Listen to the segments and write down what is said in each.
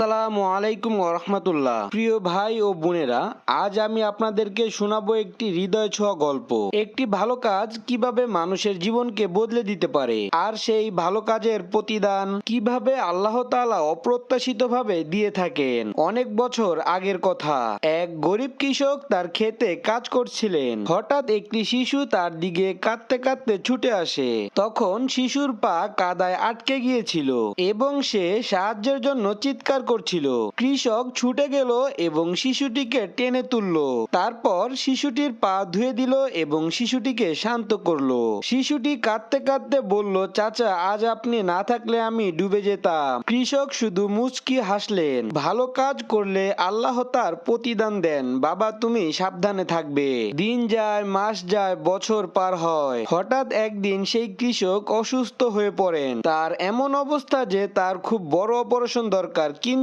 আসসালামু আলাইকুম রহমতুল্লাহ। প্রিয় ভাই ও বোনেরা, আজ আমি আপনাদেরকে শোনাবো একটি হৃদয় ছোঁয়া গল্প। একটি ভালো কাজ কীভাবে মানুষের জীবনকে বদলে দিতে পারে, আর সেই ভালো কাজের প্রতিদান কীভাবে আল্লাহ তাআলা অপ্রত্যাশিত ভাবে দিয়ে থাকেন। অনেক বছর আগের কথা, এক গরিব কৃষক তার ক্ষেতে কাজ করছিলেন। হঠাৎ একটি শিশু তার দিকে কাঁদতে কাঁদতে ছুটে আসে। তখন শিশুর পা কাদায় আটকে গিয়েছিল এবং সে সাহায্যের জন্য চিৎকার করছিল। কৃষক ছুটে গেল এবং শিশুটিকে টেনে তুলল। তারপর শিশুটির পা ধুয়ে দিল এবং শিশুটিকে শান্ত করল। শিশুটি কাঁদতে কাঁদতে বলল, চাচা, আজ আপনি না থাকলে আমি ডুবে যেতাম। কৃষক শুধু মুচকি হাসলেন, ভালো কাজ করলে আল্লাহ তার প্রতিদান দেন। বাবা, তুমি সাবধানে থাকবে। দিন যায়, মাস যায়, বছর পার হয়। হঠাৎ একদিন সেই কৃষক অসুস্থ হয়ে পড়েন। তার এমন অবস্থা যে তার খুব বড় অপারেশন দরকার, কিন্তু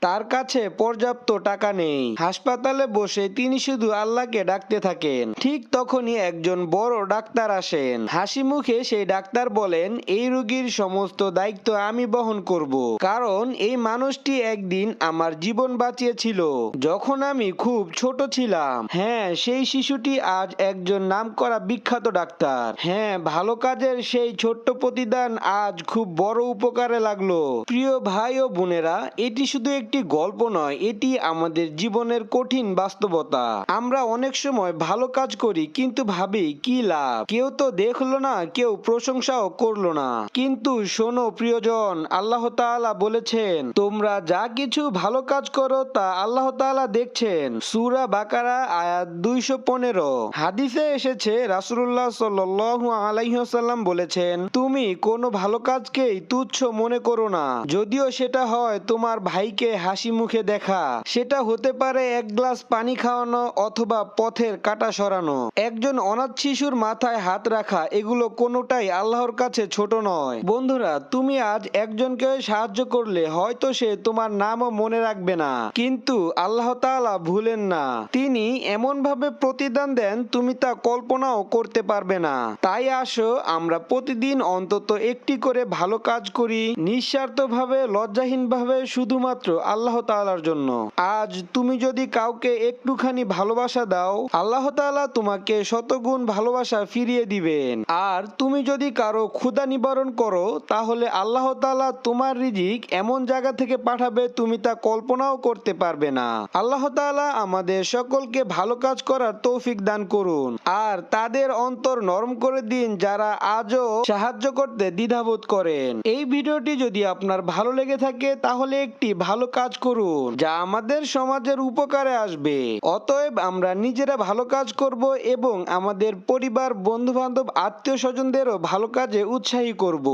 তার কাছে পর্যাপ্ত টাকা নেই। হাসপাতালে বসে তিনি শুধু আল্লাহকে ডাকতে থাকেন। ঠিক তখনই একজন বড় ডাক্তার আসেন। হাসি মুখে সেই ডাক্তার বলেন, এই রোগীর সমস্ত দায়িত্ব আমি বহন করব। কারণ এই মানুষটি একদিন আমার জীবন বাঁচিয়েছিল। যখন আমি খুব ছোট ছিলাম। হ্যাঁ সেই শিশুটি আজ একজন নাম করা বিখ্যাত ডাক্তার। হ্যাঁ ভালো কাজের সেই ছোট্ট প্রতিদান আজ খুব বড় উপকারে লাগল। প্রিয় ভাই ও বোনেরা এটি শুধু একটি গল্প নয়, এটি আমাদের জীবনের কঠিন বাস্তবতা। আমরা অনেক সময় ভালো কাজ করি, কিন্তু ভাবি, কি লাভ? কেউ তো দেখল না, কেউ প্রশংসাও করল না। কিন্তু শোনো প্রিয়জন, আল্লাহ তাআলা বলেছেন, তোমরা যা কিছু ভালো কাজ করো, তা আল্লাহ তাআলা দেখছেন। সূরা বাকারা, আয়াত দুইশো পনেরো। হাদিসে এসেছে, রাসূলুল্লাহ সাল্লাল্লাহু আলাইহি বলেছেন, তুমি কোনো ভালো কাজকেই তুচ্ছ মনে করো না। যদিও সেটা হয় তোমার ভাইকে হাসি মুখে দেখা। সেটা হতে পারে এক গ্লাস পানি খাওয়ানো অথবা পথের কাটা সরানো। একজন অনাথ শিশুর মাথায় হাত রাখা, এগুলো কোনোটাই আল্লাহর কাছে ছোট নয়। বন্ধুরা, তুমি আজ একজনকে সাহায্য করলে হয়তো সে তোমার নামও মনে রাখবে না। কিন্তু আল্লাহ তাআলা ভুলেন না। তিনি এমন ভাবে প্রতিদান দেন, তুমি তা কল্পনাও করতে পারবে না। তাই আসো, আমরা প্রতিদিন অন্তত একটি করে ভালো কাজ করি। নিঃস্বার্থভাবে, লজ্জাহীনভাবে শুধুমাত্র আল্লাহ তাআলার জন্য। আজ তুমি যদি কাউকে একটুখানি ভালোবাসা দাও, আল্লাহ তাআলা তোমাকে শতগুণ ভালোবাসা ফিরিয়ে দিবেন। আর তুমি যদি কারও ক্ষুধা নিবারণ করো, তাহলে আল্লাহ তাআলা তোমার রিজিক এমন জায়গা থেকে পাঠাবে তুমি তা কল্পনাও করতে পারবে না। আল্লাহ তাআলা আমাদের সকলকে ভালো কাজ করার তৌফিক দান করুন। আর তাদের অন্তর নরম করে দিন যারা আজও সাহায্য করতে দ্বিধাবোধ করেন। এই ভিডিওটি যদি আপনার ভালো লেগে থাকে, তাহলে একটি ভালো কাজ করুন, যা আমাদের সমাজের উপকারে আসবে। অতএব আমরা নিজেরা ভালো কাজ করব এবং আমাদের পরিবার বন্ধু বান্ধব আত্মীয় স্বজনদেরও ভালো কাজে উৎসাহী করব।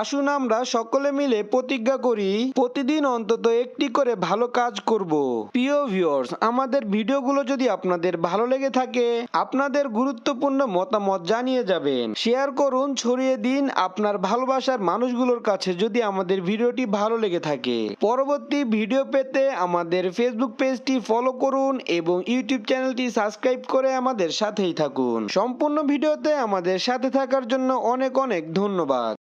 আসুন আমরা সকলে মিলে প্রতিজ্ঞা করি, প্রতিদিন অন্তত একটি করে ভালো কাজ করব। প্রিয় ভিউয়ার্স আমাদের ভিডিওগুলো যদি আপনাদের ভালো লেগে থাকে, আপনাদের গুরুত্বপূর্ণ মতামত জানিয়ে যাবেন। শেয়ার করুন, ছড়িয়ে দিন আপনার ভালোবাসার মানুষগুলোর কাছে যদি আমাদের ভিডিওটি ভালো লেগে থাকে। পরবর্তী ভিডিও পেতে আমাদের ফেসবুক পেজটি ফলো করুন এবং ইউটিউব চ্যানেলটি সাবস্ক্রাইব করে আমাদের সাথেই থাকুন। সম্পূর্ণ ভিডিওতে আমাদের সাথে থাকার জন্য অনেক অনেক ধন্যবাদ।